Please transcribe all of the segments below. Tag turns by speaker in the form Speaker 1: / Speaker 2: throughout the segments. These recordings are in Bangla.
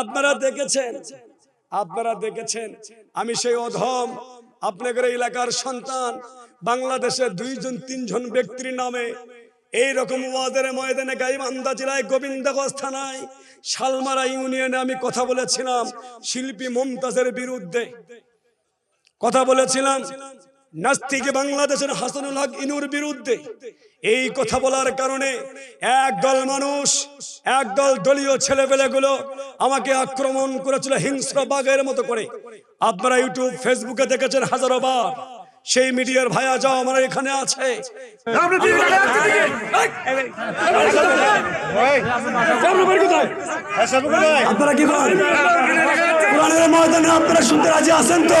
Speaker 1: আপনারা দেখেছেন আপনারা দেখেছেন, আমি সেই অধম আপনাদের এলাকার সন্তান, বাংলাদেশের দুইজন, তিনজন ব্যক্তির নামে এই রকম ওয়াদের ময়দানে গাইবান্ধা জেলায় গোবিন্দগঞ্জ থানায় শালমারা ইউনিয়নে আমি কথা বলেছিলাম শিল্পী মমতাজের বিরুদ্ধে। কথা বলেছিলাম। নাস্তিক বাংলাদেশের হাসানুল হক ইনুর বিরুদ্ধে এই কথা বলার কারণে একদল মানুষ একদল দলীয় ছেলেপেলেগুলো আমাকে আক্রমণ করেছিল হিংস্র বাঘের মতো করে। আপনারা ইউটিউব ফেসবুকে দেখেছেন হাজারো বার সেই মিডিয়ার ভাইয়া যাও আমার এখানে আছে। আপনারা কি ময়দানে আপনারা শুনতে রাজি আছেন তো?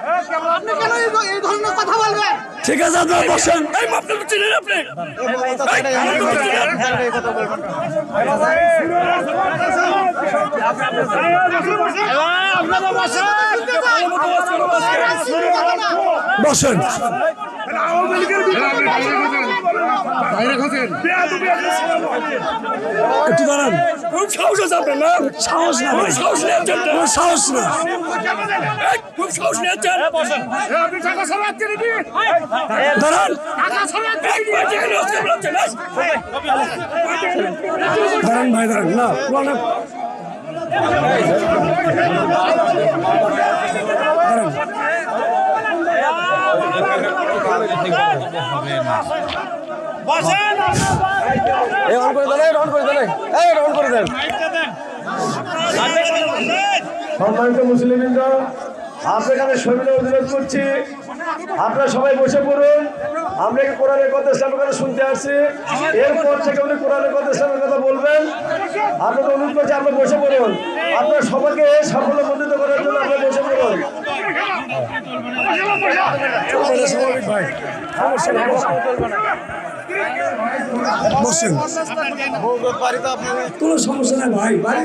Speaker 2: কেন এই- এই ধরনের কথা বলবেন
Speaker 1: ঠিক আছে আপনারা বসেন
Speaker 3: এই মাপটা তো চিনেন আপনি
Speaker 1: বসেন একটু দাঁড়ান।
Speaker 3: সাহস আছে আপনার না?
Speaker 1: সাহস না ভাই।
Speaker 3: সাহস নিয়ে আছেন তো?
Speaker 1: সাহস না।
Speaker 3: খুব সাহস নিয়ে আছেন
Speaker 1: দাঁড়ান
Speaker 3: এই, কয় টাকা নিয়ে আজকে বেরোচ্ছেন, এই?
Speaker 1: দেন না
Speaker 4: সম্মানিত মুসলিমবৃন্দ আপনার সবিনয় অনুরোধ করছি আপনারা সবাই বসে পড়ুন। আমরা কি কোরআনের কথা ইসলামের কথা শুনতে আসছি? এরপর থেকে উনি কোরআনের কথা ইসলামের কথা বলবেন। আপনাদের অনুরোধ করছি আপনারা বসে পড়ুন। আপনারা সবাইকে সাফল্য মন্ডিত করার জন্য আপনারা বসে পড়ুন।
Speaker 1: ভাই কোনো সমস্যা নেই ভাই বাড়ি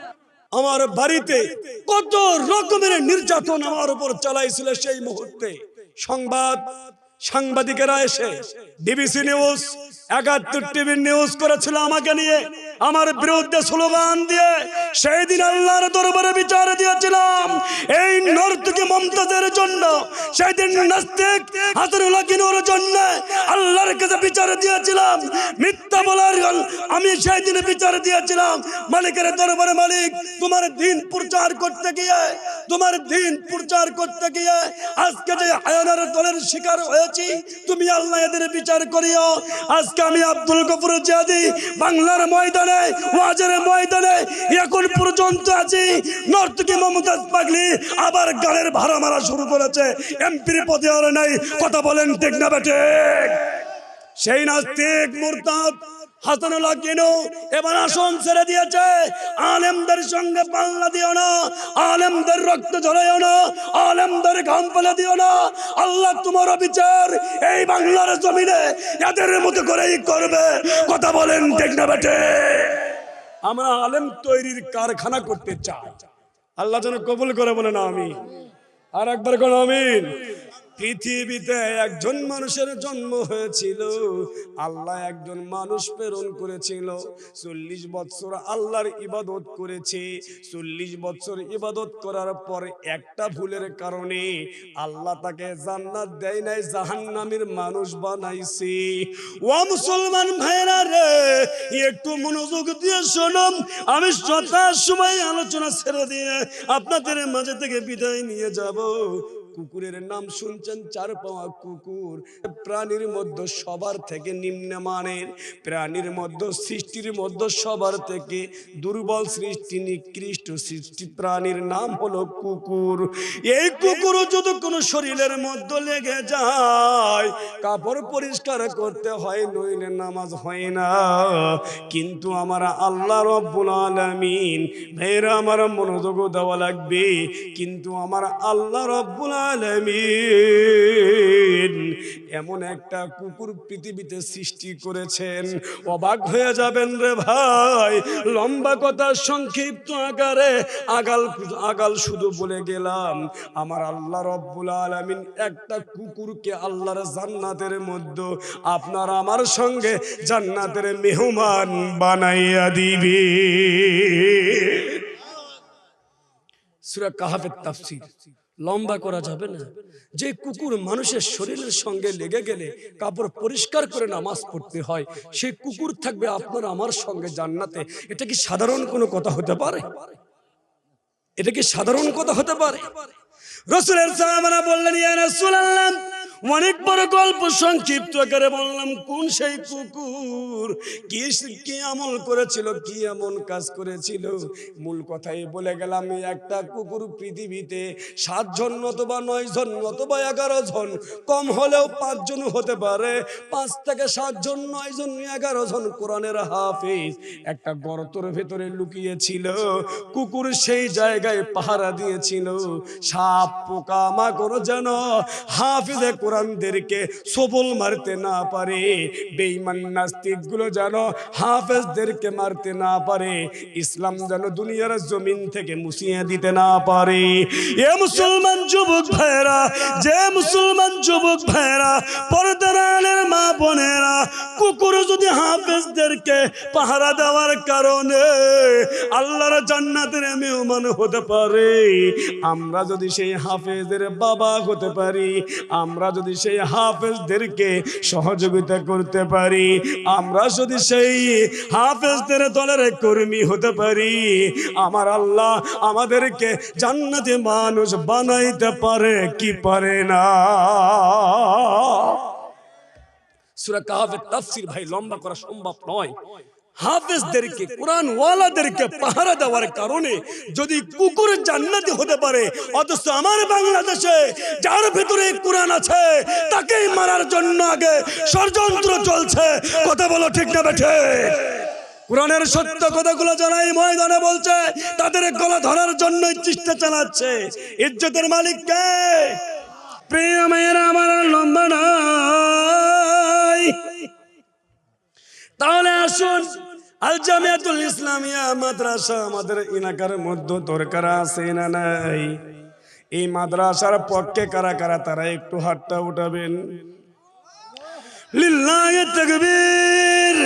Speaker 1: আমার বাড়িতে কত রকমের নির্যাতন আমার উপর চালাইছিল সেই মুহূর্তে। সংবাদ, সাংবাদিকেরা এসে DBC news Ekattor TV news করেছিল আমাকে নিয়ে। আমার বিরুদ্ধে স্লোগান দিয়ে সেই দিন আল্লাহর দরবারে বিচার দিয়েছিলাম। এই নর্তকী মমতাজের জন্য সেই দিন নাস্তিক হাজারুল্লাহ কিনোর জন্য আল্লাহর কাছে বিচার দিয়েছিলাম। মিথ্যা বলার আমি সেই দিনে বিচার দিয়েছিলাম। মালিকের দরবারে মালিক, তোমার দিন প্রচার করতে গিয়ে, তোমার দিন প্রচার করতে গিয়ে আজকে যে আয়নার দলের শিকার হয়েছি, তুমি আল্লাহ এদের বিচার করিও। আজকে আমি আব্দুল গফুর জিয়াদি বাংলার ময়দানে ওয়াজের ময়দানে এখন পর্যন্ত আছি। নর্তকী মমতাজ পাগলি আবার গানের ভাড়া মারা শুরু করেছে। এমপির পদে আর নাই, কথা বলেন ঠিক না বেটে সেই নাস্তিক মুরতাদ। হাসানুল্লাহ কেন এবার আসন ছেড়ে দিয়েছে। আলেমদের সঙ্গে পাল্লা দিও না। আলেমদের রক্ত ঝরাইও না। আলেমদের ঘাম ফেলে দিও না। আল্লাহ তোমার বিচার এই বাংলার জমিনে এদের মতো করেই করবে। কথা বলেন ঠিক না বেটে আমরা আলেম তৈরির কারখানা করতে চাই। আল্লাহ যেন কবুল করে বলে না আমি আর একবার কোন আমিন। পৃথিবীতে একজন মানুষের জন্ম হয়েছিল। আল্লাহ একজন মানুষ প্রেরণ করেছিল। চল্লিশ বৎসর আল্লাহর ইবাদত করেছে। চল্লিশ বৎসর ইবাদত করার পর একটা ভুলের কারণে আল্লাহ তাকে জান্নাত দেয় নাই, জাহান্নামের মানুষ বানাইছে। ও মুসলমান ভাইরা রে, একটু মনোযোগ দিয়ে শোনম আমি যথার সময় আলোচনা ছেড়ে দিয়ে আপনাদের মাঝে থেকে বিদায় নিয়ে যাব। কুকুরের নাম শুনছেন চার পাওয়া কুকুর। প্রাণীর মধ্যে সবার থেকে নিম্নমানের প্রাণীর মধ্যে সৃষ্টির মধ্যে সবার থেকে দুর্বল সৃষ্টি, নিকৃষ্ট সৃষ্টি প্রাণীর নাম হলো কুকুর। এই কুকুর যদি কোনো শরীরের মধ্যে লেগে যায়, কাপড় পরিষ্কার করতে হয়, নইলে নামাজ হয় না। কিন্তু আমার আল্লাহ রব্বুল আলামিন ভাইরা আমার মনোযোগ দেওয়া লাগবে। কিন্তু আমার আল্লাহ রব্বুল আলামিন। এমন একটা কুকুর পৃথিবীতে সৃষ্টি করেছেন। অবাক হয়ে যাবেন রে ভাই, লম্বা কথা সংক্ষিপ্ত আকারে আগাল আগাল শুধু বলে গেলাম, আমার আল্লাহ রব্বুল আলামিন একটা কুকুরকে আল্লাহর জান্নাতের মধ্যে আপনার আমার সঙ্গে জান্নাতের মেহমান বানাইয়া দিবে। সুরা কাহাফের তাফসীর। লম্বা করা যাবে না। যে কুকুর মানুষের শরীরের সঙ্গে লেগে গেলে কাপড় পরিষ্কার করে নামাজ পড়তে হয় সেই কুকুর থাকবে আপনার আমার সঙ্গে জান্নাতে। এটা কি সাধারণ কোনো কথা হতে পারে? এটা কি সাধারণ কথা হতে পারে? রসুলের সাহাবারা বললেন, ইয়া রাসূলুল্লাহ অনেক বড় গল্প সংক্ষিপ্ত করে বললাম, কোন সেই কুকুর? কি কি আমল করেছিল, কি এমন কাজ করেছিল? মূল কথাই বলে গেলাম একটা কুকুর পৃথিবীতে সাতজন অথবা নয় জন অথবা এগারো জন কম হলেও পাঁচজন হতে পারে। পাঁচ থেকে সাতজন নয় জন এগারো জন কোরআনের হাফিজ। একটা গর্তর ভেতরে লুকিয়েছিল, কুকুর সেই জায়গায় পাহারা দিয়েছিল। সাপ পোকা মাকড় যেন হাফিজে কোরআনদেরকে সবল মারতে না পারে। বেঈমান নাস্তিকগুলো যেন হাফেজদেরকে মারতে না পারে। ইসলাম যেন দুনিয়ার জমিন থেকে মুছিয়ে দিতে না পারে। এ মুসলমান যুবক ভাইরা যে মুসলমান যুবক ভাইরা পর্দার আলের মা কুকুর যদি হাফেজদেরকে পাহারা দেওয়ার কারণে আল্লাহর জান্নাতের মেহমান হতে পারে, আমরা যদি সেই হাফেজের বাবা হতে পারি, আমরা যদি সেই হাফেজদেরকে সহযোগিতা করতে পারি, আমরা যদি সেই হাফেজদের দলের কর্মী হতে পারি, আমার আল্লাহ আমাদেরকে জান্নাতে মানুষ বানাইতে পারে কি পারে না? সুরা কাহাফের তাফসির, ভাই, লম্বা করা সম্ভব নয়। হাফেজদেরকে কোরআন ওয়ালাদেরকে পাহারা দেওয়ার কারণে যদি কুকুর জান্নাতি হতে পারে, অথচ আমার বাংলাদেশে যার ভেতরে কোরআন আছে, তাকেই মারার জন্য আগে ষড়যন্ত্র চলছে। কথা বলো ঠিক না বেঠে? কোরআনের সত্য কথাগুলো জানাই ময়দানে বলছে, তাদের গলা ধরার জন্য চেষ্টা চালাচ্ছে। ইজ্জতের মালিক কে? প্রিয় মেয়েরা আমার লম্বা তাহলে আসুন, আল জামিয়াতুল ইসলামিয়া মাদ্রাসা আমাদের এলাকার মধ্যে দরকার আছে না নাই? এই মাদ্রাসার পক্ষে কারা কারা, তারা একটু হাতটা উঠাবেন। লিল্লাহ তাকবীর।